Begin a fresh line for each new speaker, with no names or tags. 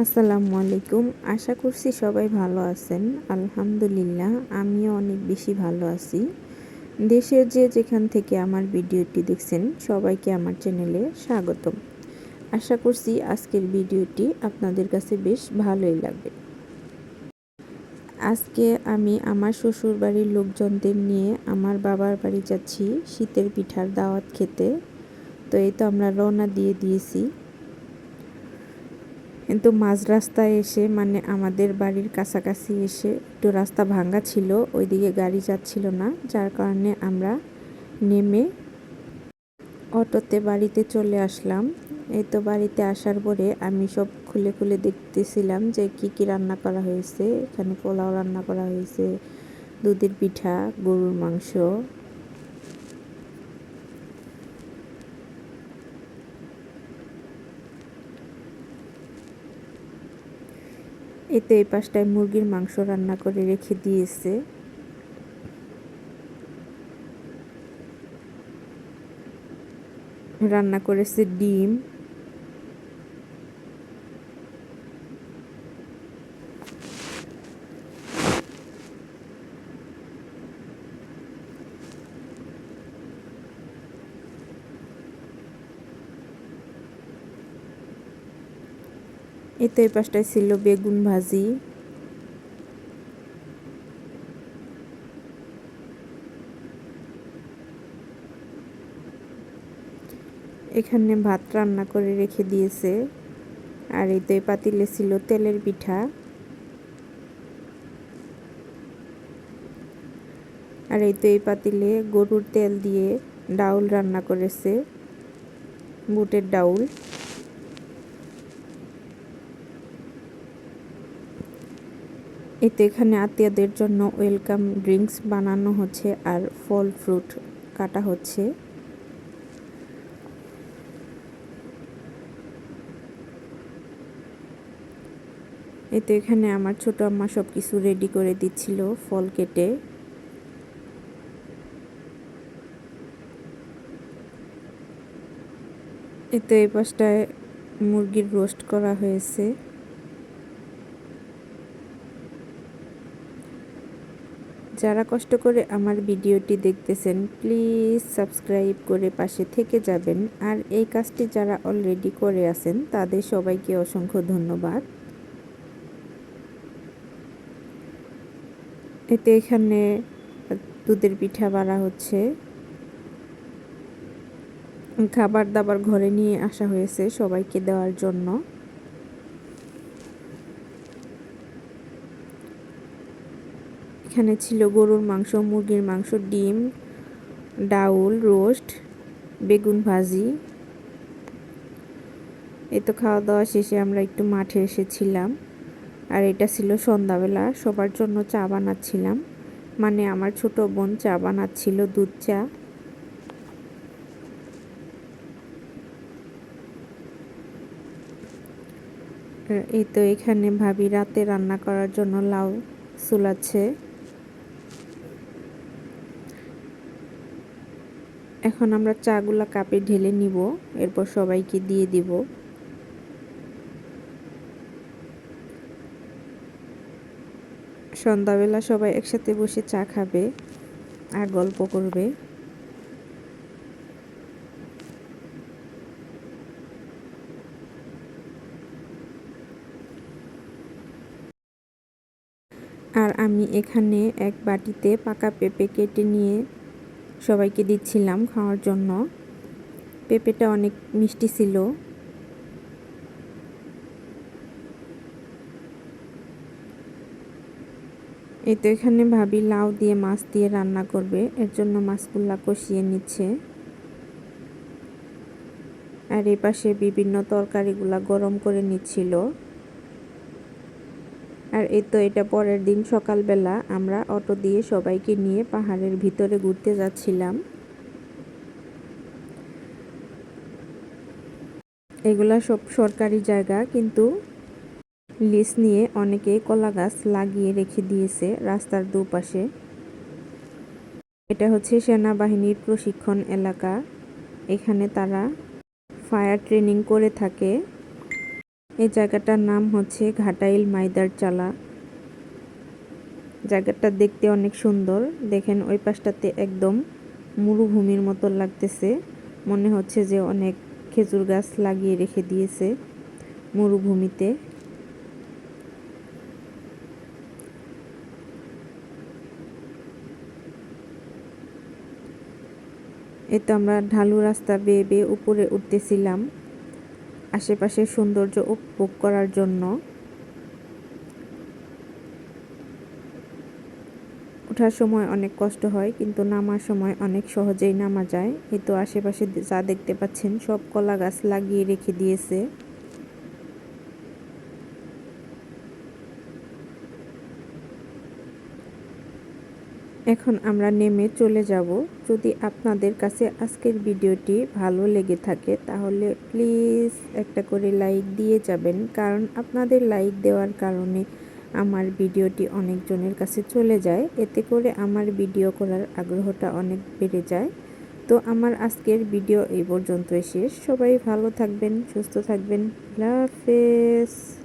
আসসালামু আলাইকুম। আশা করছি সবাই ভালো আছেন। আলহামদুলিল্লাহ, আমিও অনেক বেশি ভালো আছি। দেশের যে যেখান থেকে আমার ভিডিওটি দেখছেন, সবাইকে আমার চ্যানেলে স্বাগতম। আশা করছি আজকের ভিডিওটি আপনাদের কাছে বেশ ভালোই লাগবে। আজকে আমি আমার শ্বশুর বাড়ির লোকজনদের নিয়ে আমার বাবার বাড়ি যাচ্ছি, শীতের পিঠার দাওয়াত খেতে। তো এই তো আমরা রওনা দিয়ে দিয়েছি। কিন্তু মাঝ রাস্তায় এসে মানে আমাদের বাড়ির কাছাকাছি এসে একটু রাস্তা ভাঙ্গা ছিল, ওইদিকে গাড়ি যাচ্ছিল না, যার কারণে আমরা নেমে অটোতে বাড়িতে চলে আসলাম। এই তো বাড়িতে আসার পরে আমি সব খুলে খুলে দেখতেছিলাম যে কি কি রান্না করা হয়েছে। এখানে পোলাও রান্না করা হয়েছে, দুধের পিঠা, গরুর মাংস এতে এই পাশটায় মুরগির মাংস রান্না করে রেখে দিয়েছে। রান্না করেছে ডিম। এতে এই পাশটায় ছিল বেগুন ভাজি। এখানে ভাত রান্না করে রেখে দিয়েছে। আর এতে পাতিলে ছিল তেলের পিঠা। আর এই তো এই পাতিলে গরুর তেল দিয়ে ডাউল রান্না করেছে। বুটের ডাউল। এতে এখানে আত্মীয়দের জন্য ওয়েলকাম ড্রিঙ্কস বানানো হচ্ছে আর ফল ফ্রুট কাটা হচ্ছে। এতে এখানে আমার ছোট আম্মা সব কিছু রেডি করে দিচ্ছিল ফল কেটে। এতে এই পাশটায় মুরগির রোস্ট করা হয়েছে। যারা কষ্ট করে আমার ভিডিওটি দেখতেছেন, প্লিজ সাবস্ক্রাইব করে পাশে থেকে যাবেন। আর এই কাজটি যারা অলরেডি করে আছেন, তাদের সবাইকে অসংখ্য ধন্যবাদ। এতে এখানে দুধের পিঠা বাড়া হচ্ছে। খাবার দাবার ঘরে নিয়ে আসা হয়েছে সবাইকে দেওয়ার জন্য। এখানে ছিল গরুর মাংস, মুরগির মাংস, ডিম, ডাউল, রোস্ট, বেগুন ভাজি। এই তো খাওয়া দাওয়া শেষে আমরা একটু মাঠে এসেছিলাম। আর এটা ছিল সন্ধ্যাবেলা, সবার জন্য চা বানাচ্ছিলাম। মানে আমার ছোট বোন চা বানাচ্ছিল দুধ চা। এই তো এখানে ভাবি রাতে রান্না করার জন্য লাউ চুলাচ্ছে এখন আমরা চাগুলা কাপে ঢেলে নিব, এরপর সবাইকে দিয়ে দিব। সন্ধ্যাবেলা সবাই একসাথে বসে চা খাবে আর গল্প করবে। আর আমি এখানে এক বাটিতে পাকা পেঁপে কেটে নিয়ে সবাইকে দিচ্ছিলাম খাওয়ার জন্য। পেঁপেটা অনেক মিষ্টি ছিল। এই তো এখানে ভাবি লাউ দিয়ে মাছ দিয়ে রান্না করবে, এর জন্য মাছগুলা কষিয়ে নিচ্ছে। আর এ পাশে বিভিন্ন তরকারিগুলা গরম করে নিচ্ছিল। আর এই তো এটা পরের দিন সকালবেলা। আমরা অটো দিয়ে সবাইকে নিয়ে পাহাড়ের ভিতরে ঘুরতে যাচ্ছিলাম। এগুলা সব সরকারি জায়গা, কিন্তু লিস নিয়ে অনেকে কলা গাছ লাগিয়ে রেখে দিয়েছে রাস্তার দুপাশে। এটা হচ্ছে সেনাবাহিনীর প্রশিক্ষণ এলাকা। এখানে তারা ফায়ার ট্রেনিং করে থাকে। এই জায়গাটার নাম হচ্ছে ঘাটাইল মাইদার চালা। জায়গাটা দেখতে অনেক সুন্দর। দেখেন ওই পাশটাতে একদম মরুভূমির মতো লাগতেছে। মনে হচ্ছে যে অনেক খেজুর গাছ লাগিয়ে রেখে দিয়েছে মরুভূমিতে। এই তো আমরা ঢালু রাস্তা বেয়ে বেয়ে উপরে উঠতেছিলাম। আশেপাশের সৌন্দর্য উপভোগ করার জন্য। ওঠার সময় অনেক কষ্ট হয়, কিন্তু নামার সময় অনেক সহজেই নামা যায়। এই তো আশেপাশে যা দেখতে পাচ্ছেন, সব কলা গাছ লাগিয়ে রেখে দিয়েছে। এখন আমরা নেমে চলে যাব। যদি আপনাদের কাছে আজকের ভিডিওটি ভালো লেগে থাকে, তাহলে প্লিজ একটা করে লাইক দিয়ে যাবেন। কারণ আপনাদের লাইক দেওয়ার কারণে আমার ভিডিওটি অনেকজনের কাছে চলে যায়। এতে করে আমার ভিডিও করার আগ্রহটা অনেক বেড়ে যায়। তো আমার আজকের ভিডিও এই পর্যন্তই শেষ। সবাই ভালো থাকবেন, সুস্থ থাকবেন। আল্লাহ হাফেজ।